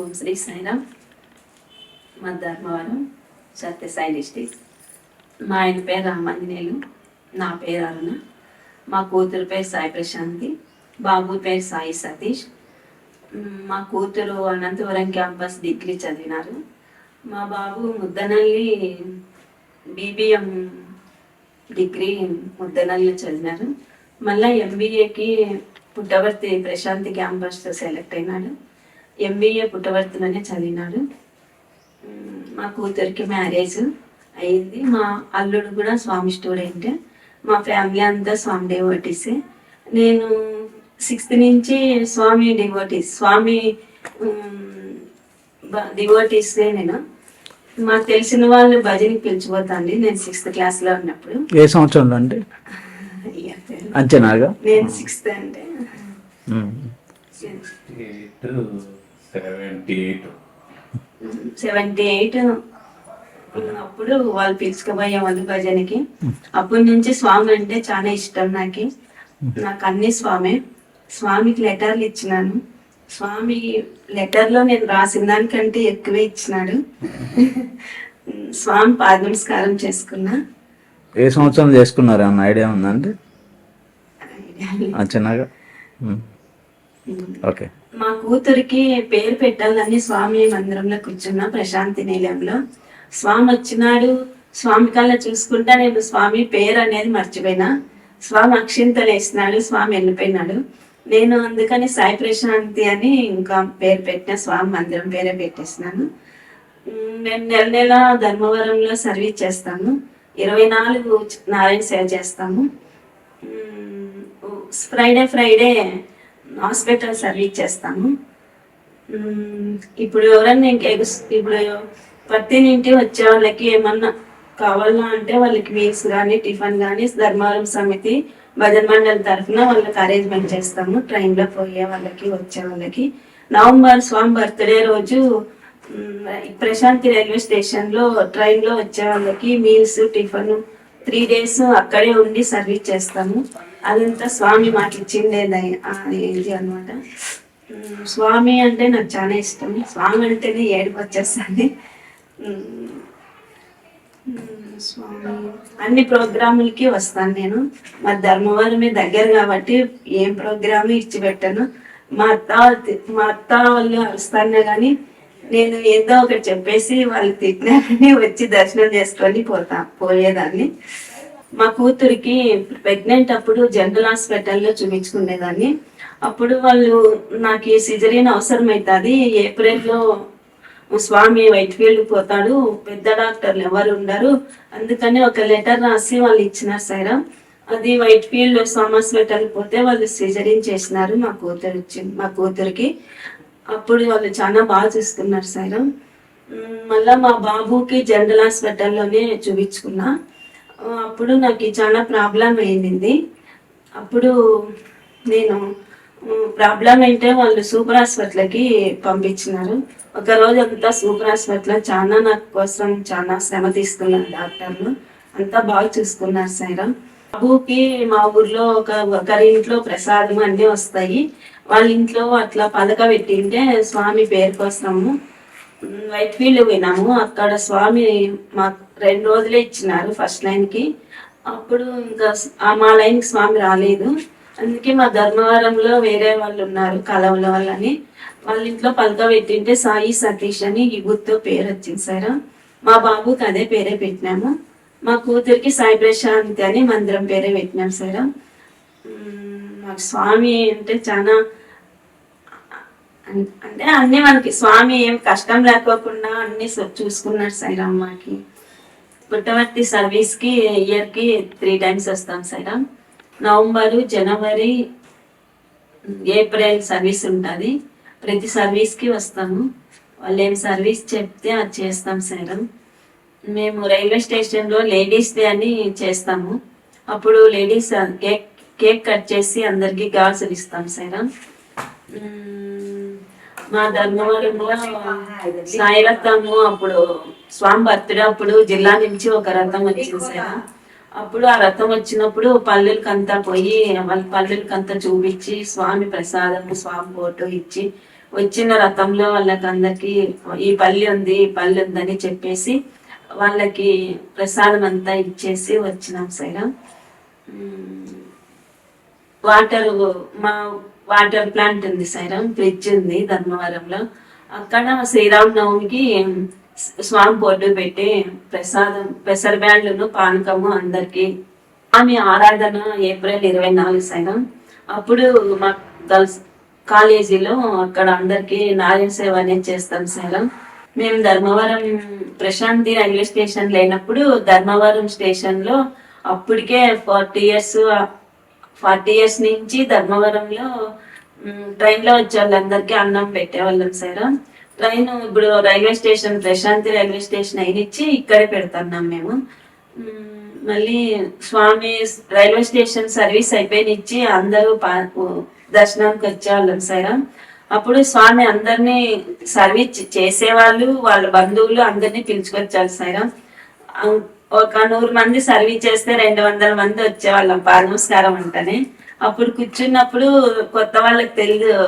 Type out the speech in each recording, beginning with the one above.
ఓం శ్రీ సాయిరామ్ మా ధర్మవరం సత్యసాయి డిస్టిక్ మా ఆయన పేరు రామాంజనేయులు నా పేరు అరుణ మా కూతురు పేరు సాయి ప్రశాంతి బాబు పేరు సాయి సతీష్ మా కూతురు అనంతపురం క్యాంపస్ డిగ్రీ చదివినారు. మా బాబు ముద్దనల్లి బీబీఎం డిగ్రీ ముద్దనల్లి చదివినారు. మళ్ళీ ఎంబీఏకి పుట్టవర్తి ప్రశాంతి క్యాంపస్ సెలెక్ట్ అయినాడు. ఎంబీఏ పుట్టవర్తిలోనే చదివినాడు మ్, కూతురికి మ్యారేజ్ అయింది మా అల్లుడు కూడా స్వామి స్టూడెంట్. మా ఫ్యామిలీ అంతా స్వామి డివోటీసే. నేను సిక్స్త్ నుంచి స్వామి డివోటీస్ స్వామి డివోటీసే నేను. మాకు తెలిసిన వాళ్ళు భజనకి పిలిచిపోతాండి నేను సిక్స్త్ క్లాస్లో ఉన్నప్పుడు. ఏ సంవత్సరంలో అండి. అంచనాగా నేను సిక్స్త్ అంటే సెవెంటీ ఎయిట్ సెవెంటీ ఎయిట్ అప్పుడు వాళ్ళు పిలుచుకుపోయే వాళ్ళు భజనకి అప్పటి నుంచి స్వామి అంటే చాలా ఇష్టం నాకు. నాకు అన్ని స్వామి. స్వామికి లెటర్లు ఇచ్చినాను. స్వామి లెటర్లో నేను రాసిన దానికంటే ఎక్కువే ఇచ్చినాడు. స్వామి పాద నమస్కారం చేసుకున్నా. ఏ సంవత్సరం చేసుకున్నారు? ఏమన్నా ఐడియా ఉందండి ఉమ్. ఓకే. మా కూతురికి పేరు పెట్టాలని స్వామి మందిరంలో కూర్చున్నా ప్రశాంతి నిలయంలో. స్వామి వచ్చినాడు. స్వామి కల్లా చూసుకుంటా నేను స్వామి పేరు అనేది మర్చిపోయినా. స్వామి అక్షింతలు వేసినాడు స్వామి వెళ్ళిపోయినాడు. నేను అందుకని సాయి ప్రశాంతి అని ఇంకా పేరు పెట్టిన స్వామి మందిరం పేరే పెట్టేసినాను. నేను నెల నెల ధర్మవరంలో సర్వీస్ చేస్తాను. ఇరవై నాలుగు నారాయణ సేవ చేస్తాము. ఫ్రైడే ఫ్రైడే హాస్పిటల్ సర్వీస్ చేస్తాము. ఇప్పుడు ఎవరన్నా ఇంక ఇప్పుడు ప్రతి ఇంటి వచ్చే వాళ్ళకి ఏమన్నా కావాలా అంటే వాళ్ళకి మీల్స్ కానీ టిఫిన్ కానీ ధర్మవరం సమితి భజన మండలి తరఫున వాళ్ళకి అరేంజ్మెంట్ చేస్తాము. ట్రైన్లో పోయే వాళ్ళకి వచ్చే వాళ్ళకి. నవంబర్ స్వామి బర్త్డే రోజు ప్రశాంతి రైల్వే స్టేషన్లో ట్రైన్లో వచ్చే వాళ్ళకి మీల్స్ టిఫిన్ త్రీ డేస్ అక్కడే ఉండి సర్వీస్ చేస్తాము. అదంతా స్వామి మాకు ఇచ్చిండేది ఏంటి అనమాట స్వామి అంటే నాకు చాలా ఇష్టం. స్వామి అంటేనే ఏడుపు వచ్చేస్తుంది. స్వామి. అన్ని ప్రోగ్రాములకి వస్తాను నేను. మా ధర్మవరమే దగ్గర కాబట్టి ఏం ప్రోగ్రాము ఇచ్చి పెట్టాను. మా అత్త మా అత్త వాళ్ళు వస్తాను కానీ నేను ఏదో ఒకటి చెప్పేసి వాళ్ళు తిట్టినా కానీ వచ్చి దర్శనం చేసుకొని పోతా పోయేదాన్ని. మా కూతురికి ప్రెగ్నెంట్ అప్పుడు జనరల్ హాస్పిటల్లో చూపించుకునేదాన్ని. అప్పుడు వాళ్ళు నాకు ఈ సిజరీన్ అవసరం అవుతుంది ఏప్రిల్లో స్వామి వైట్ ఫీల్డ్ పోతాడు పెద్ద డాక్టర్లు ఎవరు ఉండరు. అందుకని ఒక లెటర్ రాసి వాళ్ళు ఇచ్చినారు సైరా. అది వైట్ ఫీల్డ్ స్వామి హాస్పిటల్ పోతే వాళ్ళు సిజరీన్ చేసినారు మా కూతురు మా కూతురికి. అప్పుడు వాళ్ళు చాలా బాగా చూసుకున్నారు సైరా. మళ్ళా మా బాబుకి జనరల్ హాస్పిటల్లోనే చూపించుకున్నా. అప్పుడు నాకు చాలా ప్రాబ్లం అయింది. అప్పుడు నేను ప్రాబ్లం అంటే వాళ్ళు సూపర్ హాస్పిటల్కి పంపించినారు. ఒక రోజు అంతా సూపర్ హాస్పిటల్ చాలా నాకు కోసం చాలా శ్రమ తీసుకున్నారు డాక్టర్లు. అంతా బాగా చూసుకున్నారు సైరా. బాబుకి మా ఊర్లో ఒక ఒకరి ఇంట్లో ప్రసాదం అన్నీ వస్తాయి. వాళ్ళ ఇంట్లో అట్లా పథక పెట్టింటే స్వామి పేరు కోసము వైట్ ఫీల్డ్ పోయినాము. అక్కడ స్వామి మాకు రెండు రోజులే ఇచ్చినారు ఫస్ట్ లైన్కి అప్పుడు ఇంకా మా లైన్కి స్వామి రాలేదు. అందుకే మా ధర్మవరంలో వేరే వాళ్ళు ఉన్నారు కలవల వాళ్ళని. వాళ్ళ ఇంట్లో పలక పెట్టింటే సాయి సతీష్ అని ఈ పేరు వచ్చింది సార్. మా బాబుకి అదే పేరే పెట్టినాము. మా కూతురికి సాయి ప్రశాంతి అని మందిరం పేరే పెట్టినాం సార్. మాకు స్వామి అంటే చాలా అంటే అన్ని మనకి స్వామి ఏం కష్టం లేకోకుండా అన్ని చూసుకున్నాడు సైరామ్ మాకి. పుట్టవర్తి సర్వీస్కి ఇయర్కి త్రీ టైమ్స్ వస్తాం సైరామ్ నవంబరు జనవరి ఏప్రిల్ సర్వీస్ ఉంటుంది. ప్రతి సర్వీస్కి వస్తాము. వాళ్ళు ఏం సర్వీస్ చెప్తే అది చేస్తాం సైరామ్ మేము రైల్వే స్టేషన్లో లేడీస్ డే అని చేస్తాము. అప్పుడు లేడీస్ కేక్ కేక్ కట్ చేసి అందరికి గాజులు ఇస్తాం సైరామ్ మా ధర్మవరంలో సాయి రథము అప్పుడు స్వామి బర్త్డే అప్పుడు జిల్లా నుంచి ఒక రథం వచ్చింది సార్. అప్పుడు ఆ రథం వచ్చినప్పుడు పల్లెలకంతా పోయి వాళ్ళ పల్లెలకంతా చూపించి స్వామి ప్రసాదము స్వామి ఫోటో ఇచ్చి వచ్చిన రథంలో వాళ్ళకి అందరికి ఈ పల్లె ఉంది ఈ పల్లె ఉందని చెప్పేసి వాళ్ళకి ప్రసాదం అంతా ఇచ్చేసి వచ్చినాం సైడ్ వాటర్ మా వాటర్ ప్లాంట్ ఉంది సైరామ్ ఫ్రిడ్జ్ ఉంది ధర్మవరంలో. అక్కడ శ్రీరామ్ నవమికి స్వామి బోర్డు పెట్టి ప్రసాదం పెసర బ్యాండ్లను పానకము అందరికి. ఆమె ఆరాధన ఏప్రిల్ ఇరవై నాలుగు సైరం. అప్పుడు మా గర్ల్స్ కాలేజీలో అక్కడ అందరికి నారాయణ సేవ అనేది చేస్తాం సైరం. మేము ధర్మవరం ప్రశాంతి రైల్వే స్టేషన్ లేనప్పుడు ధర్మవరం స్టేషన్లో అప్పటికే ఫార్టీ ఇయర్స్ ఫార్టీ ఇయర్స్ నుంచి ధర్మవరంలో ట్రైన్లో ట్రైన్లో వచ్చే వాళ్ళందరికీ అన్నం పెట్టేవాళ్ళం సార్. ట్రైన్ ఇప్పుడు railway station Prashanti railway station అయినిచ్చి ఇక్కడే పెడుతున్నాం మేము. మళ్ళీ స్వామి రైల్వే స్టేషన్ సర్వీస్ అయిపోయినిచ్చి అందరూ పా- దర్శనానికి వచ్చేవాళ్ళం సార్. అప్పుడు స్వామి అందరినీ సర్వీస్ చేసేవాళ్ళు వాళ్ళ బంధువులు అందరినీ పిలుచుకొచ్చారు సార్. ఒక నూరు మంది సర్వీస్ చేస్తే రెండు వందల మంది వచ్చేవాళ్ళం పాదనమస్కారం అంటేనే. అప్పుడు కూర్చున్నప్పుడు కొత్త వాళ్ళకి తెలియదు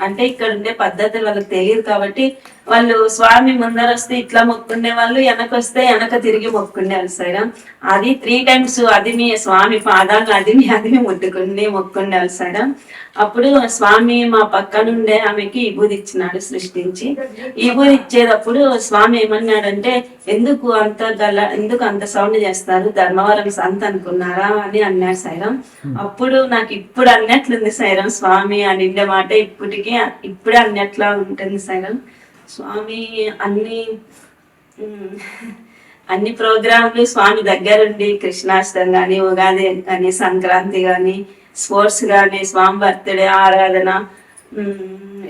అంటే ఇక్కడ ఉండే పద్ధతులు వాళ్ళకి తెలియదు కాబట్టి వాళ్ళు స్వామి ముందర వస్తే ఇట్లా మొక్కుండే వాళ్ళు వెనక వస్తే వెనక తిరిగి మొక్కుండేవాళ్ళు సైరా అది త్రీ టైమ్స్ అది మీ స్వామి పాదాలు అది మీ అది మీ ముట్టుకుండి మొక్కుండేవాళ్ళు సైరా అప్పుడు స్వామి మా పక్కనుండే ఆమెకి ఇచ్చినాడు సృష్టించి. ఇచ్చేటప్పుడు స్వామి ఏమన్నాడంటే ఎందుకు అంత గల ఎందుకు అంత సౌండ్ చేస్తారు? ధర్మవరం సంత అనుకున్నారా? అని అన్నాడు సైరం అప్పుడు నాకు ఇప్పుడు అన్నట్లుంది సైరం స్వామి అని మాట ఇప్పటికీ ఇప్పుడే అన్నట్లా ఉంటుంది సైరం స్వామి అన్ని అన్ని ప్రోగ్రాంలు స్వామి దగ్గరుండి కృష్ణాష్టమి కానీ ఉగాది కానీ సంక్రాంతి కానీ స్పోర్ట్స్ కానీ స్వామి బర్త్డే ఆరాధన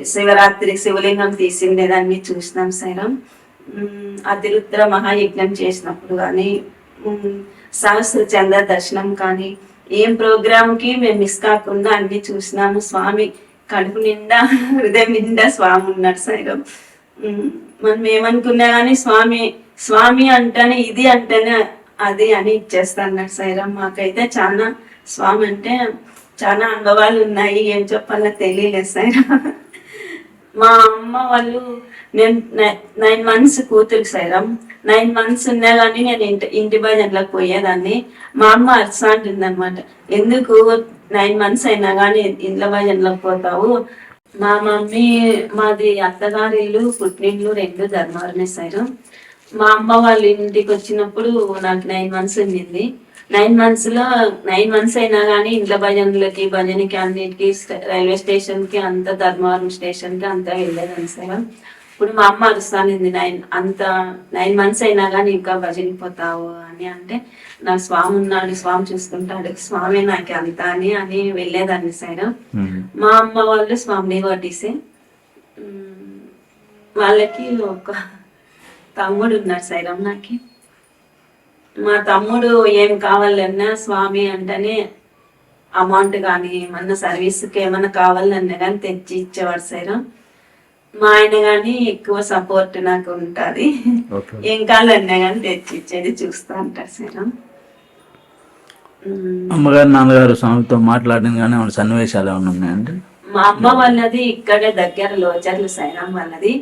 శివరాత్రి శివలింగం తీసిండేదాన్ని చూసినాం సైరం అతిరుద్ర మహాయజ్ఞం చేసినప్పుడు కానీ సహస్ర చంద్ర దర్శనం కానీ ఏం ప్రోగ్రాంకి మేము మిస్ కాకుండా అన్ని చూసినాము. స్వామి కడుపు నిండా హృదయం నిండా స్వామి ఉన్నాడు సైరం మనం ఏమనుకున్నా కానీ స్వామి స్వామి అంటేనే ఇది అంటేనే అది అని ఇచ్చేస్తాడు సైరం. మాకైతే చాలా స్వామి అంటే చాలా అనుభవాలు ఉన్నాయి. ఏం చెప్పాలో తెలియలేదు సైరా. మా అమ్మ వాళ్ళు నేను నైన్ మంత్స్ కూతురు సైరం. నైన్ మంత్స్ ఉన్నా కానీ నేను ఇంటి ఇంటి భజనలకు పోయేదాన్ని. మా అమ్మ అర్సా అంటుంది అనమాట ఎందుకు నైన్ మంత్స్ అయినా కానీ ఇంట్లో భజనలకు పోతావు? మా మమ్మీ మాది అత్తగారి ఇల్లు పుట్టినిల్లు రెండు ధర్మవరం సైడ్ మా అమ్మ వాళ్ళ ఇంటికి వచ్చినప్పుడు నాకు నైన్ మంత్స్ ఉండింది. నైన్ మంత్స్లో నైన్ మంత్స్ అయినా కానీ ఇంట్లో భజనలకి భజనకి అన్నిటికీ రైల్వే స్టేషన్కి అంత ధర్మవరం స్టేషన్కి అంతా వెళ్ళేదాన్ని సార్. ఇప్పుడు మా అమ్మ అరుస్తానింది నైన్ అంత నైన్ మంత్స్ అయినా కానీ ఇంకా భజనకి పోతావు అని అంటే నా స్వామి ఉన్నాడు స్వామి చూసుకుంటాడు స్వామి నాకు అంత అని అని వెళ్ళేదాన్ని మ్మ్. మా అమ్మ వాళ్ళు స్వామి కొట్టేసి వాళ్ళకి ఒక తమ్ముడు ఉన్నాడు సైరం నాకి మా తమ్ముడు ఏం కావాలన్నా స్వామి అంటేనే అమౌంట్ కానీ ఏమన్నా సర్వీస్కి ఏమన్నా కావాలన్నా కానీ తెచ్చి ఇచ్చేవాడు సైరం మా ఆయన కానీ ఎక్కువ సపోర్ట్ నాకు ఉంటుంది. ఏం కావాలన్నా కానీ తెచ్చి ఇచ్చేది చూస్తూ ఉంటారు సైరం. అమ్మగారు నాన్నగారు స్వామితో మాట్లాడిన కానీ ఏమైనా సన్నివేశాలు ఏమైనా ఉన్నాయండి? మా అమ్మ వాళ్ళది ఇక్కడే దగ్గర లోచర్లు సైరం వాళ్ళది.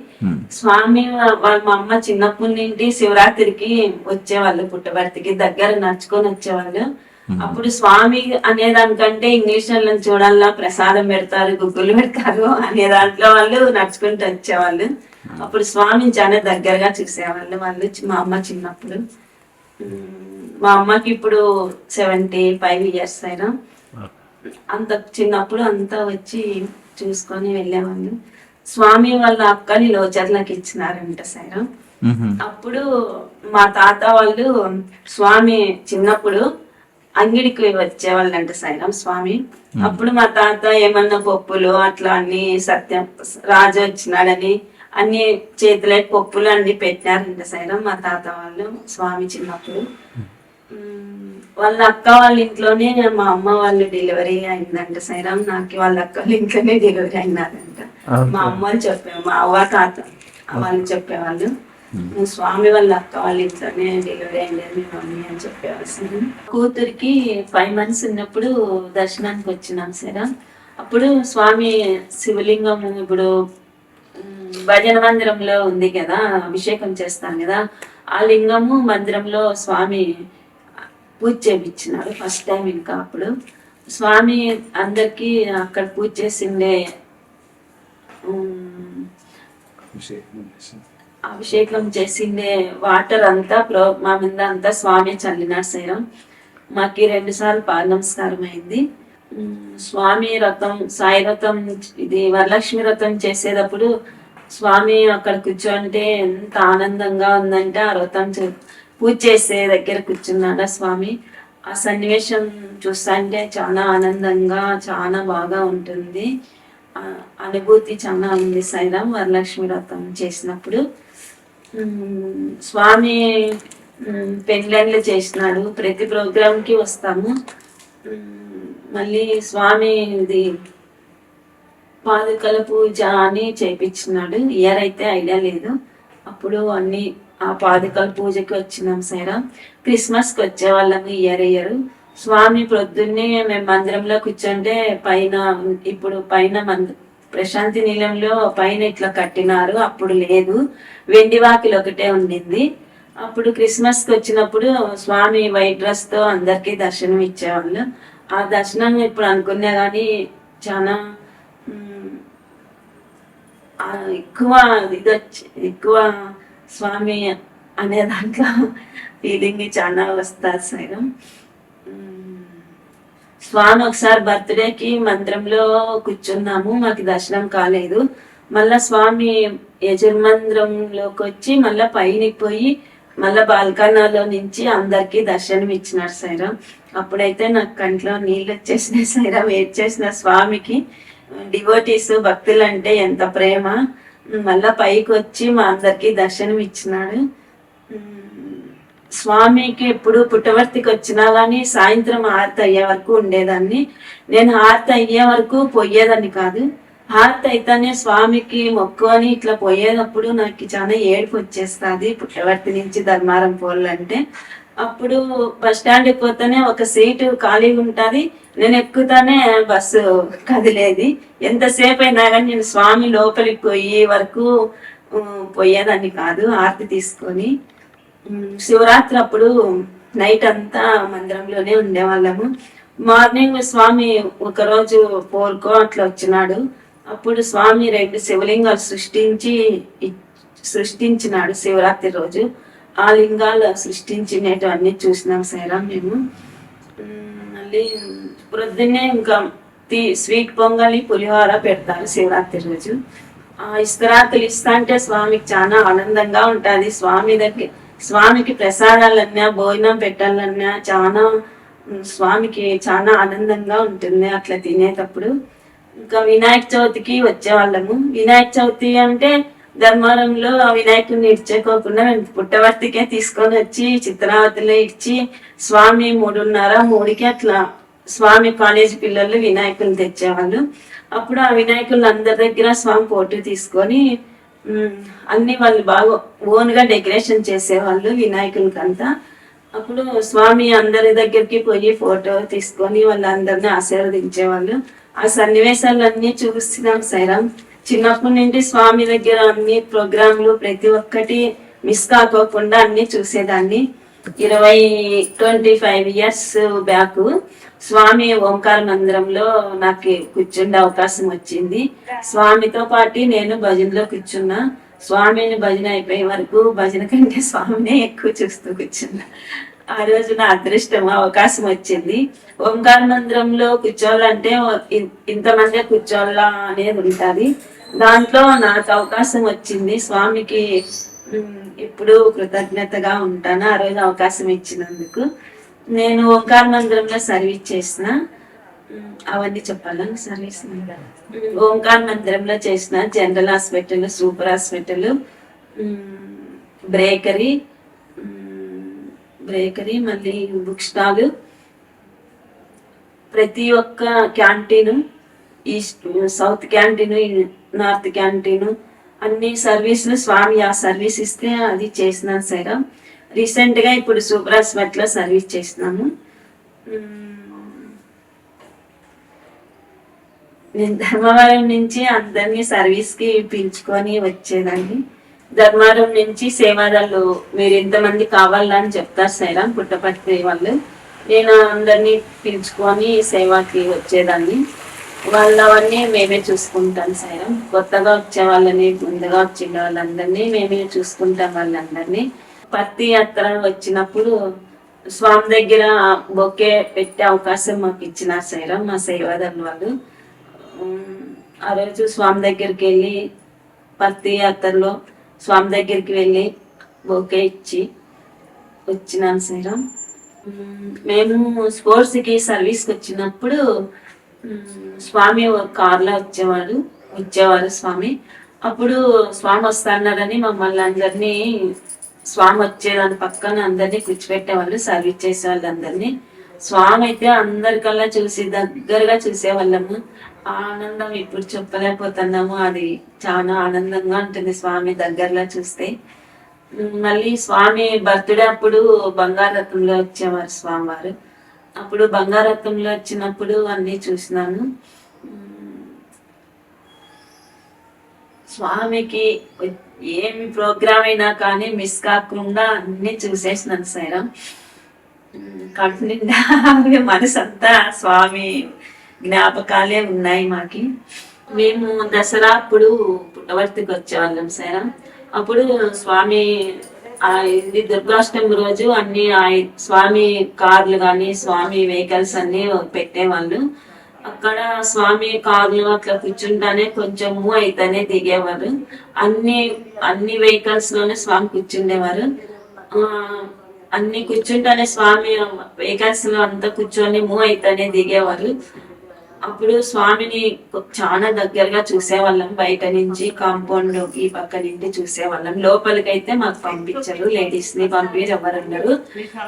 స్వామి వాళ్ళ మా అమ్మ చిన్నప్పటి నుండి శివరాత్రికి వచ్చేవాళ్ళు పుట్టబర్తికి దగ్గర నడుచుకొని వచ్చేవాళ్ళు. అప్పుడు స్వామి అనే దానికంటే ఇంగ్లీష్ వాళ్ళని చూడాలా ప్రసాదం పెడతారు గుగ్గులు పెడతారు అనే దాంట్లో వాళ్ళు నడుచుకుంటూ వచ్చేవాళ్ళు. అప్పుడు స్వామిని చాలా దగ్గరగా చూసేవాళ్ళు వాళ్ళు మా అమ్మ చిన్నప్పుడు. మా అమ్మకి ఇప్పుడు సెవెంటీ ఫైవ్ ఇయర్స్ అయినా. అంత చిన్నప్పుడు అంతా వచ్చి చూసుకొని వెళ్ళేవాళ్ళు. స్వామి వాళ్ళ అక్కని లోచర్లకి ఇచ్చినారంట సైరా. అప్పుడు మా తాత వాళ్ళు స్వామి చిన్నప్పుడు అంగిడికి వచ్చేవాళ్ళంట సైరం స్వామి. అప్పుడు మా తాత ఏమన్నా పప్పులు అట్లా అన్ని సత్యం రాజు వచ్చినాడని అన్ని చేతులే పప్పులు అన్ని పెట్టినారంట సైరం మా తాత వాళ్ళు స్వామి చిన్నప్పుడు. వాళ్ళ అక్క వాళ్ళ ఇంట్లోనే మా అమ్మ వాళ్ళు డెలివరీ అయిందంట సైరామ్ నాకు వాళ్ళ అక్క వాళ్ళ ఇంట్లోనే డెలివరీ అయినారంట. మా అమ్మ వాళ్ళు చెప్పే మా అవ్వ తాత వాళ్ళు చెప్పేవాళ్ళు. నువ్వు స్వామి వాళ్ళ అక్క వాళ్ళ ఇంట్లోనే డెలివరీ అయింది మీ మమ్మీ అని చెప్పేవాళ్ళు సరే కూతురికి ఫైవ్ మంత్స్ ఉన్నప్పుడు దర్శనానికి వచ్చినాం సరే. అప్పుడు స్వామి శివలింగం ఇప్పుడు భజన మందిరంలో ఉంది కదా అభిషేకం చేస్తాం కదా. ఆ లింగము మందిరంలో స్వామి పూజ చేయించినాడు ఫస్ట్ టైం ఇంకా అప్పుడు. స్వామి అందరికీ అక్కడ పూజ చేసిండే. అభిషేకం చేసిండే వాటర్ అంతా ప్రో మా మీద అంతా స్వామి చల్లినాడు సైరం మాకి రెండు సార్లు అయింది. స్వామి రథం సాయి రథం ఇది వరలక్ష్మి రథం చేసేటప్పుడు స్వామి అక్కడ కూర్చోంటే ఎంత ఆనందంగా ఉందంటే ఆ రథం పూజ చేసే దగ్గర కూర్చున్నాడా స్వామి. ఆ సన్నివేశం చూస్తుంటే చాలా ఆనందంగా చాలా బాగా ఉంటుంది. అనుభూతి చాలా ఉంది సైరామ్ వరలక్ష్మి వ్రతం చేసినప్పుడు. స్వామి పెళ్ళిళ్ళు చేసినాడు. ప్రతి ప్రోగ్రామ్కి వస్తాము మళ్ళీ స్వామి ఇది పాదుకల పూజ అని చేయించినాడు ఇయర్ అయితే ఐడియా లేదు. అప్పుడు అన్ని ఆ పాదుకల పూజకి వచ్చినాం సైరా. క్రిస్మస్కి వచ్చే వాళ్ళము ఇయర్ ఇయర్. స్వామి ప్రొద్దున్నే మేము మందిరంలో కూర్చుంటే పైన ఇప్పుడు పైన మంది ప్రశాంతి నీలంలో పైన ఇట్లా కట్టినారు అప్పుడు లేదు. వెండి వాకిలు ఒకటే ఉండింది. అప్పుడు క్రిస్మస్కి వచ్చినప్పుడు స్వామి వైట్ డ్రెస్తో అందరికీ దర్శనం ఇచ్చేవాళ్ళు. ఆ దర్శనం ఇప్పుడు అనుకున్నా కానీ చాలా ఎక్కువ ఇది వచ్చి ఎక్కువ స్వామి అనే దాంట్లో ఫీలింగ్ చాలా వస్తారు సైడ్ స్వామి ఒకసారి బర్త్డేకి మందిరంలో కూర్చున్నాము మాకు దర్శనం కాలేదు. మళ్ళా స్వామి యజుర్మందిరంలోకి వచ్చి మళ్ళా పైనకి పోయి మళ్ళా బాల్కనాలో నుంచి అందరికి దర్శనం ఇచ్చినారు సైరామ్ అప్పుడైతే నాకు కంట్లో నీళ్ళు వచ్చేసినాయి సైరామ్ వెయిట్ చేసిన స్వామికి. డివోటీస్ భక్తులు అంటే ఎంత ప్రేమ. మళ్ళా పైకి వచ్చి మా అందరికి దర్శనం ఇచ్చినాడు స్వామికి ఎప్పుడు పుట్టవర్తికి వచ్చినా కానీ సాయంత్రం హారతి అయ్యే వరకు ఉండేదాన్ని. నేను హారతి అయ్యే వరకు పోయేదాన్ని కాదు. హారతి అయితేనే స్వామికి మొక్కు అని ఇట్లా పోయేటప్పుడు నాకు చాలా ఏడుపు వచ్చేస్తుంది పుట్టవర్తి నుంచి ధర్మారం పోలంటే. అప్పుడు బస్ స్టాండ్ పోతేనే ఒక సీటు ఖాళీగా ఉంటుంది. నేను ఎక్కుతానే బస్సు కదిలేది. ఎంతసేపు అయినా కానీ నేను స్వామి లోపలికి పోయే వరకు పోయేదాన్ని కాదు హారతి తీసుకొని. శివరాత్రి అప్పుడు నైట్ అంతా మందిరంలోనే ఉండేవాళ్ళము. మార్నింగ్ స్వామి ఒకరోజు పోల్కో అట్లా వచ్చినాడు. అప్పుడు స్వామి రెండు శివలింగాలు సృష్టించి సృష్టించినాడు శివరాత్రి రోజు. ఆ లింగాలు సృష్టించినటువన్నీ చూసినాం సైరా మేము. మళ్ళీ ప్రొద్దున్నే ఇంకా తీ స్వీట్ పొంగలి పులిహోర పెడతారు శివరాత్రి రోజు. ఆ ఇస్తరాకులు ఇస్తా అంటే స్వామికి చాలా ఆనందంగా ఉంటుంది. స్వామి దగ్గర స్వామికి ప్రసాదాలన్నా భోజనం పెట్టాలన్నా చాలా స్వామికి చాలా ఆనందంగా ఉంటుంది. అట్లా తినేటప్పుడు ఇంకా వినాయక చవితికి వచ్చేవాళ్ళము. వినాయక చవితి అంటే ధర్మారంలో ఆ వినాయకుడిని ఇడ్చేకోకుండా మేము పుట్టవర్తికే తీసుకొని వచ్చి చిత్రావతిలో ఇచ్చి స్వామి మూడున్నర మూడుకి అట్లా స్వామి కాలేజీ పిల్లలు వినాయకులు తెచ్చేవాళ్ళు. అప్పుడు ఆ వినాయకులు అందరి దగ్గర స్వామి ఫోటో తీసుకొని అన్ని వాళ్ళు బాగా ఓన్గా డెకరేషన్ చేసేవాళ్ళు వినాయకులకంతా అప్పుడు స్వామి అందరి దగ్గరికి పోయి ఫోటో తీసుకొని వాళ్ళందరినీ ఆశీర్వదించేవాళ్ళు. ఆ సన్నివేశాలన్నీ చూస్తున్నాం సైరామ్ చిన్నప్పటి నుండి స్వామి దగ్గర అన్ని ప్రోగ్రాంలు ప్రతి ఒక్కటి మిస్ కాకోకుండా అన్ని చూసేదాన్ని. ఇరవై ట్వంటీ ఫైవ్ ఇయర్స్ బ్యాక్ స్వామి ఓంకార మందిరంలో నాకు కూర్చుండే అవకాశం వచ్చింది. స్వామితో పాటు నేను భజనలో కూర్చున్నా. స్వామిని భజన అయిపోయే వరకు భజన కంటే స్వామినే ఎక్కువ చూస్తూ కూర్చున్నా. ఆ రోజు నా అదృష్టం అవకాశం వచ్చింది. ఓంకార మందిరంలో కూర్చోవాలంటే ఇంతమంది కూర్చోవాలా అనేది ఉంటది. దాంట్లో నాకు అవకాశం వచ్చింది. స్వామికి ఇప్పుడు కృతజ్ఞతగా ఉంటాను. ఆ రోజు అవకాశం ఇచ్చినందుకు. నేను ఓంకార మందిరంలో సర్వీస్ చేసిన. అవన్నీ చెప్పాలా? సర్వీస్ ఓంకార మందిరంలో చేసిన general hospital super hospital bakery bakery మళ్ళీ బుక్ స్టాల్. ప్రతి ఒక్క canteen east south canteen north canteen అన్ని సర్వీసులు స్వామి ఆ సర్వీస్ ఇస్తే అది చేసినాను సైరా రీసెంట్గా ఇప్పుడు సూపర్ హాస్పిటల్ సర్వీస్ చేసినాము నేను ధర్మవరం నుంచి అందరినీ సర్వీస్కి పిలుచుకొని వచ్చేదాన్ని. ధర్మవరం నుంచి సేవాదాలు మీరు ఇంతమంది కావాలని చెప్తారు సైరా పుట్టపర్తి వాళ్ళు. నేను అందరినీ పిలుచుకొని సేవకి వచ్చేదాన్ని. వాళ్ళవన్నీ మేమే చూసుకుంటాం సైరా కొత్తగా వచ్చే వాళ్ళని ముందుగా వచ్చిన వాళ్ళందరినీ మేమే చూసుకుంటాం వాళ్ళందరినీ. పత్తి యాత్ర వచ్చినప్పుడు స్వామి దగ్గర బొకే పెట్టే అవకాశం మాకు ఇచ్చినారు సైరా మా సేవాదన్ వాళ్ళు. ఆ రోజు స్వామి దగ్గరికి వెళ్ళి పత్తి యాత్రలో స్వామి దగ్గరికి వెళ్ళి బొకే ఇచ్చి వచ్చినాను సైరా. మేము స్పోర్ట్స్కి సర్వీస్కి వచ్చినప్పుడు స్వామి కార్లో వచ్చేవాడు వచ్చేవారు స్వామి. అప్పుడు స్వామి వస్తున్నారని మమ్మల్ని అందరినీ స్వామి వచ్చేదాని పక్కన అందరినీ కూర్చోబెట్టేవాళ్ళు సర్వీస్ చేసే వాళ్ళందరినీ స్వామి అయితే అందరికల్లా చూసి దగ్గరగా చూసేవాళ్ళము. ఆనందం ఇప్పుడు చెప్పలేకపోతున్నాము. అది చాలా ఆనందంగా ఉంటుంది స్వామి దగ్గరలో చూస్తే. మళ్ళీ స్వామి బర్త్డే అప్పుడు బంగారత్నంలో వచ్చేవారు స్వామివారు. అప్పుడు బంగారత్నంలో వచ్చినప్పుడు అన్నీ చూసినాను స్వామికి ఏమి ప్రోగ్రామ్ అయినా కానీ మిస్ కాకుండా అన్ని చూసేసినాను సైరం కడుపు నిండా మనసంతా స్వామి జ్ఞాపకాలే ఉన్నాయి మాకి. మేము దసరా అప్పుడు పుట్టవర్తికి వచ్చేవాళ్ళం సైరా అప్పుడు స్వామి ఆ ఇది దుర్గాష్టమి రోజు అన్ని ఆ స్వామి కార్లు కానీ స్వామి వెహికల్స్ అన్ని పెట్టేవాళ్ళు. అక్కడ స్వామి కార్లు అట్లా కూర్చుంటానే కొంచెం మూవ్ అయితేనే దిగేవారు. అన్ని అన్ని వెహికల్స్లోనే స్వామి కూర్చుండేవారు. ఆ, అన్ని కూర్చుంటానే స్వామి వెహికల్స్లో అంతా కూర్చొని మూవ్ అయితేనే దిగేవారు. అప్పుడు స్వామిని చాలా దగ్గరగా చూసేవాళ్ళం. బయట నుంచి కాంపౌండ్ ఈ పక్క నుండి చూసేవాళ్ళం. లోపలికైతే మాకు పంపించరు. లేడీస్ని పంపించారు ఎవరు ఉండరు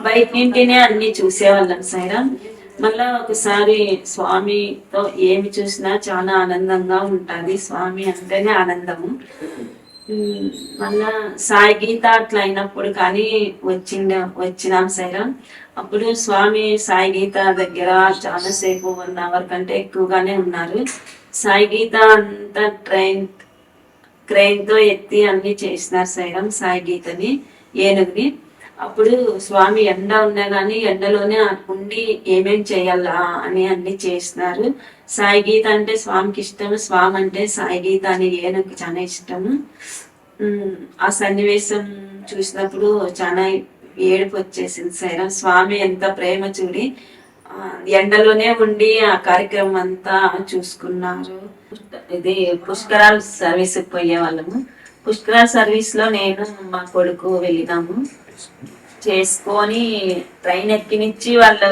బయట నుండినే అన్ని చూసేవాళ్ళం సైరా. మళ్ళా ఒకసారి స్వామితో ఏమి చూసినా చాలా ఆనందంగా ఉంటుంది. స్వామి అంటేనే ఆనందము. మళ్ళా సాయి గీత అట్లా అయినప్పుడు కానీ వచ్చిండ వచ్చినాం సైరా. అప్పుడు స్వామి సాయి గీత దగ్గర చాలాసేపు వన్ అవర్ కంటే ఎక్కువగానే ఉన్నారు. సాయి గీత అంతా ట్రైన్ క్రెయిన్తో ఎత్తి అన్ని చేసినారు సైరం సాయి గీతని ఏనుగుని. అప్పుడు స్వామి ఎండ ఉన్నా గానీ ఎండలోనే ఉండి ఏమేం చేయాలా అని అన్ని చేసినారు. సాయి గీత అంటే స్వామికి ఇష్టము స్వామి అంటే సాయి గీత అని నాకు చాలా ఇష్టము. ఆ సన్నివేశం చూసినప్పుడు చాలా ఏడుపు వచ్చేసింది. సైరం స్వామి ఎంత ప్రేమ చూడి ఎండలోనే ఉండి ఆ కార్యక్రమం అంతా చూసుకున్నారు. ఇది పుష్కరాల సర్వీస్కి పోయే వాళ్ళము. పుష్కరాల సర్వీస్లో నేను మా కొడుకు వెళ్ళినాము. చేసుకొని ట్రైన్ ఎక్కినిచ్చి వాళ్ళు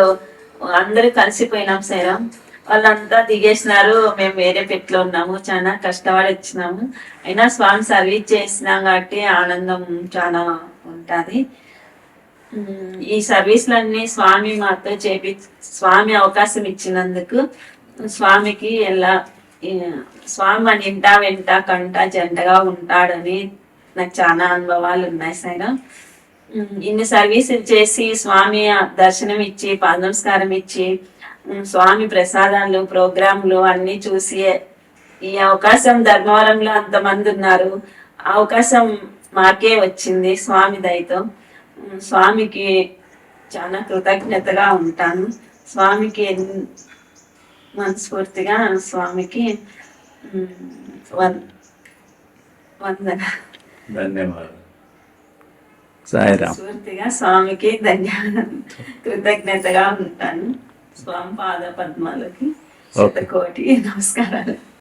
అందరూ కలిసిపోయినాం సైరం. వాళ్ళంతా దిగేసినారు. మేము వేరే పెట్లో ఉన్నాము. చాలా కష్టపడి వచ్చినాము. అయినా స్వామి సర్వీస్ చేసినాం కాబట్టి ఆనందం చాలా ఉంటుంది. ఈ సర్వీస్లన్నీ స్వామి మాతో చేపి స్వామి అవకాశం ఇచ్చినందుకు స్వామికి ఎలా స్వామి మన ఇంటా వెంట కంట జంటగా ఉంటాడని నాకు చాలా అనుభవాలు ఉన్నాయి సైరా. ఇన్ని సర్వీసులు చేసి స్వామి దర్శనం ఇచ్చి పాదనమస్కారం ఇచ్చి స్వామి ప్రసాదాలు ప్రోగ్రాంలు అన్ని చూసి ఈ అవకాశం ధర్మవరంలో అంతమంది ఉన్నారు. అవకాశం మాకే వచ్చింది స్వామి దయతో. స్వామికి చాలా కృతజ్ఞతగా ఉంటాను. స్వామికి మనస్ఫూర్తిగా స్వామికి వందన. ధన్యవాదాలు. సాయిరామ్. స్వామికి ధన్యవాదాలు. కృతజ్ఞతగా ఉంటాను. స్వామి పాద పద్మాలకి శతకోటి నమస్కారాలు.